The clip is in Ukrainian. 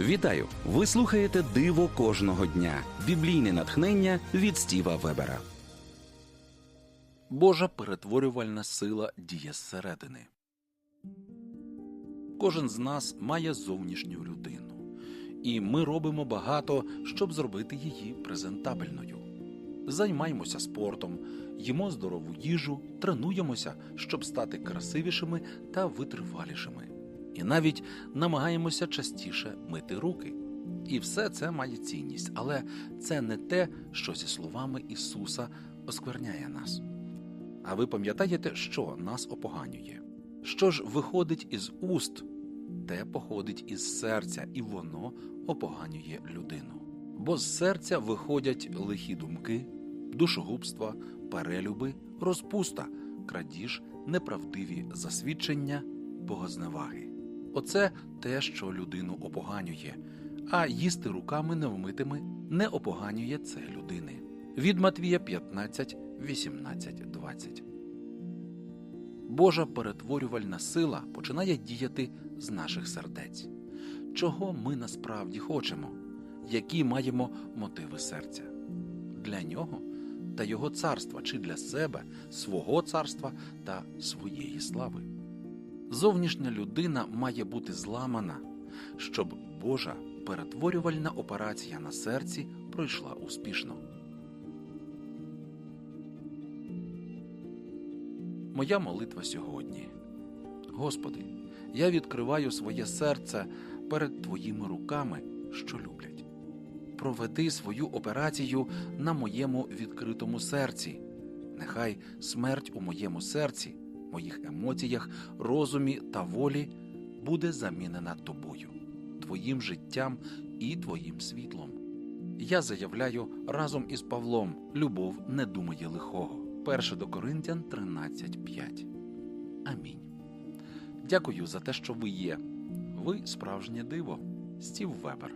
Вітаю! Ви слухаєте Диво кожного дня. Біблійне натхнення від Стіва Вебера. Божа перетворювальна сила діє зсередини. Кожен з нас має зовнішню людину, і ми робимо багато, щоб зробити її презентабельною. Займаємося спортом, їмо здорову їжу, тренуємося, щоб стати красивішими та витривалішими. І навіть намагаємося частіше мити руки. І все це має цінність, але це не те, що зі словами Ісуса оскверняє нас. А ви пам'ятаєте, що нас опоганює? Що ж виходить із уст, те походить із серця, і воно опоганює людину. Бо з серця виходять лихі думки, душогубства, перелюби, розпуста, крадіж, неправдиві засвідчення, богозневаги. Оце те, що людину опоганює, а їсти руками невмитими не опоганює це людини. Від Матвія 15, 18, 20. Божа перетворювальна сила починає діяти з наших сердець. Чого ми насправді хочемо, які маємо мотиви серця? Для нього та його царства чи для себе, свого царства та своєї слави. Зовнішня людина має бути зламана, щоб Божа перетворювальна операція на серці пройшла успішно. Моя молитва сьогодні. Господи, я відкриваю своє серце перед Твоїми руками, що люблять. Проведи свою операцію на моєму відкритому серці. Нехай смерть у моєму серці, моїх емоціях, розумі та волі буде замінена тобою, Твоїм життям і Твоїм світлом. Я заявляю разом із Павлом: любов не думає лихого. 1 до Коринтян 13.5. Амінь. Дякую за те, що ви є. Ви справжнє диво. Стів Вебер.